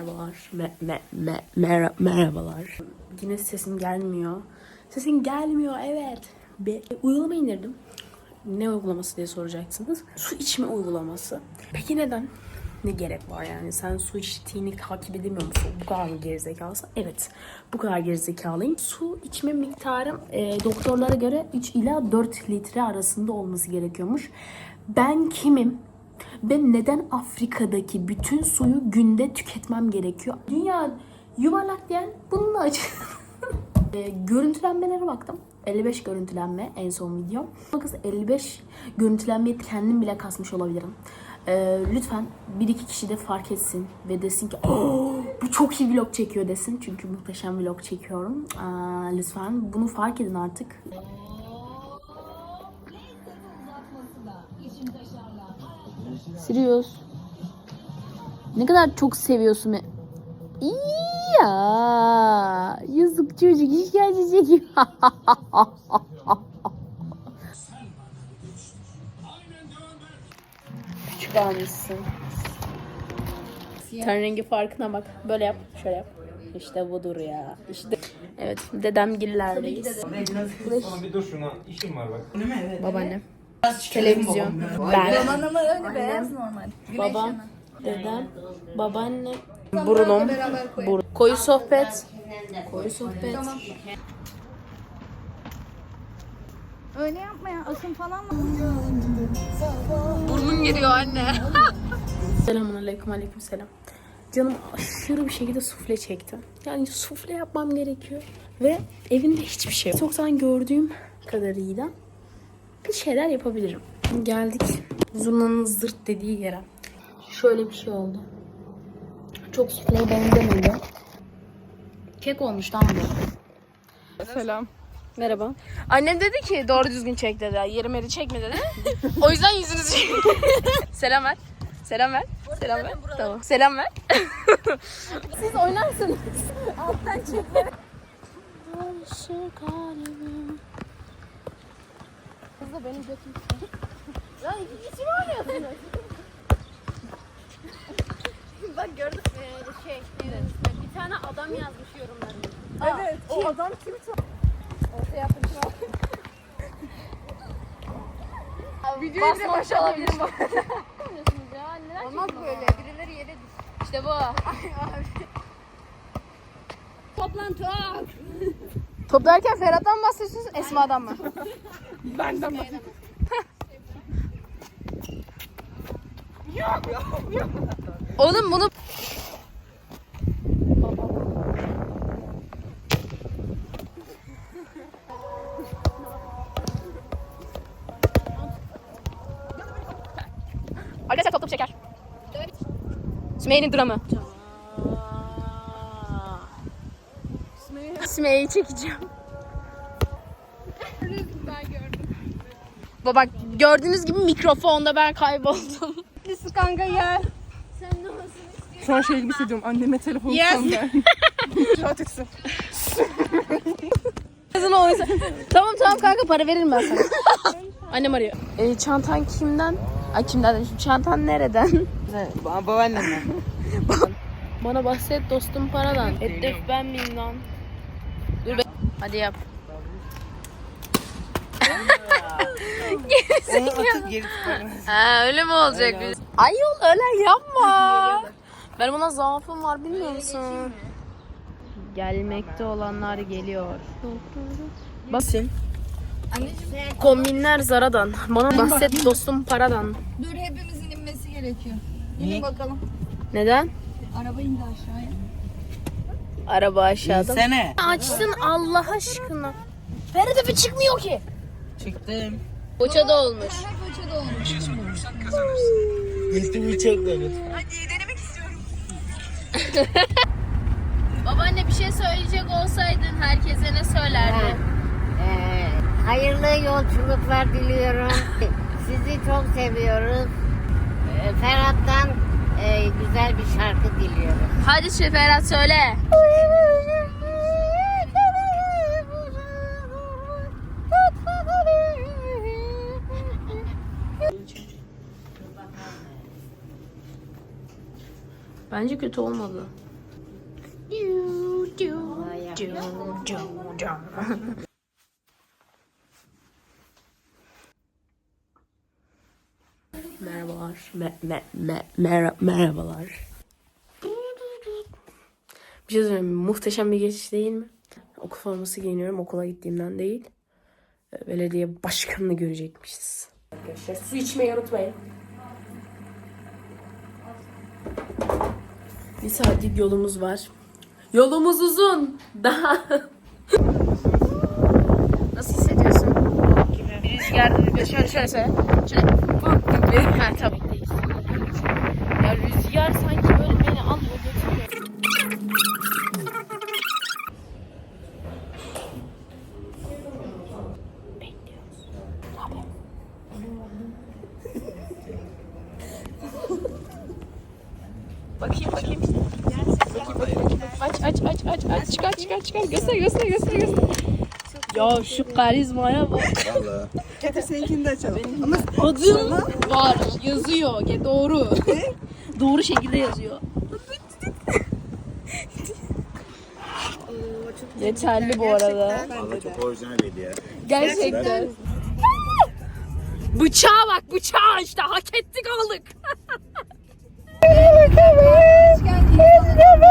Merhabalar. Me- me- me- mer- merhabalar. Yine sesim gelmiyor. Sesin gelmiyor evet. Bir uygulama indirdim. Ne uygulaması diye soracaksınız. Su içme uygulaması. Peki neden? Ne gerek var yani? Sen su içtiğini takip edemiyor musun? Bu kadar mı gerizekalısın? Evet. Bu kadar gerizekalıyım. Su içme miktarım e, doktorlara göre 3 ila 4 litre arasında olması gerekiyormuş. Ben kimim? Ben neden Afrika'daki bütün suyu günde tüketmem gerekiyor? Dünya yuvarlak diyen bununla açık. e, görüntülenmelere baktım. 55 görüntülenme en son video. Bakın 55 görüntülenmeyi kendim bile kasmış olabilirim. E, lütfen bir iki kişi de fark etsin ve desin ki "Oo, bu çok iyi vlog çekiyor desin. Çünkü muhteşem vlog çekiyorum. Aa, lütfen bunu fark edin artık. Sirius. Ne kadar çok seviyorsun beni. Ya yazık çocuk işkence çekiyor. Küçük almışsın. Ten rengi farkına bak. Böyle yap. Şöyle yap. İşte budur ya. İşte. Evet. Dedemgillerdeyiz. Tamam bir dur şuna. İşim var bak. Babaannem. Televizyon. Ben. Ama öyle beyaz normal. Babam, dedem, babaanne, burunum, burun. Koyu sohbet. Koyu sohbet. Öyle yapma ya. Akım falan mı? Burnun geliyor anne. Selamun aleyküm aleyküm selam. Canım aşırı bir şekilde sufle çekti. Yani sufle yapmam gerekiyor. Ve evinde hiçbir şey yok. Sokaktan gördüğüm kadarıyla bir şeyler yapabilirim. Geldik zurnanın zırt dediği yere. Şöyle bir şey oldu. Çok sufleye benzemiyor. Kek olmuş tam bu. Selam. Merhaba. Annem dedi ki doğru düzgün çek dedi. Yerim yeri çekme dedi. o yüzden yüzünüzü çek. Selam ver. Selam ver. Selam ver. Tamam. Selam ver. Siz oynarsınız. Alttan çek. Kız da benim götüm. Ya hiç mi oynuyorsunuz? Bak gördün mü? Şey, evet. Bir tane adam yazmış yorumlarını. Evet, o adam kim? Ortaya yapın şu an. Videoyu bile başlatabilirim. Yapıyorsunuz ya. Neden Olmaz böyle. Birileri yere düş. İşte bu. Toplantı. Top derken Ferhat'tan bahsediyorsunuz, Esma'dan mı? Benden bahsediyorum. Oğlum bunu... Arkadaşlar top top şeker. Sümeyye'nin dramı. Sümeyye'yi çekeceğim. Baba gördüğünüz gibi mikrofonda ben kayboldum. Lisi kanka gel. Şu an şey gibi hissediyorum. Anneme telefon Yes. yes. der. Rahat etsin. Kızın oysa. tamam tamam kanka para veririm ben sana. Annem arıyor. E, çantan kimden? Ay kimden demişim. Çantan nereden? Ba babaannemden. Bana bahset dostum paradan. Edef ben miyim lan? Hadi yap. Onu atıp geri. Ha öyle mi olacak? Ay yol öyle yapma. Benim ona zaafım var bilmiyor musun? Gelmekte olanlar geliyor. Basın. Kombinler Zara'dan. Bana bahset dostum paradan. Dur hepimizin inmesi gerekiyor. İnin bakalım. Neden? Araba indi aşağıya. Araba aşağıda. Sene. Açsın Allah aşkına. Feride çıkmıyor ki. Çıktım. Boçada olmuş. Her koça da olmuş. İltimi çekmedim. Babaanne bir şey söyleyecek olsaydın herkese ne söylerdin? Ee, hayırlı yolculuklar diliyorum. Sizi çok seviyoruz. Ee, Ferhat'tan e, güzel bir şarkı diliyorum. Hadi Şeferat söyle. Bence kötü olmadı. Merhabalar. Me me me mera- merhabalar. Bir şey söyleyeyim? Muhteşem bir geçiş değil mi? Okul forması giyiniyorum okula gittiğimden değil. Ee, Belediye başkanını görecekmişiz. Arkadaşlar su içmeyi unutmayın. Bir saatlik yolumuz var. Yolumuz uzun. Daha Nasıl hissediyorsun? Rüzgar şöyle şöyle söyle. Şöyle gibi. Ha tabii değil. Ya rüzgar sanki böyle beni alıyor götürüyor. Bekliyoruz. Tabii. Bakayım bakayım. Aç aç aç aç aç çıkar çıkar çıkar göster göster göster göster. Ya şu karizmaya bak. Valla. Getir seninkini de açalım. Benim adım var. Yazıyor. Ya doğru. doğru şekilde yazıyor. Yeterli bu arada. Valla çok orijinaliydi ya. Gerçekten. Bıçağa bak bıçağa işte hak ettik aldık. Hoş geldin.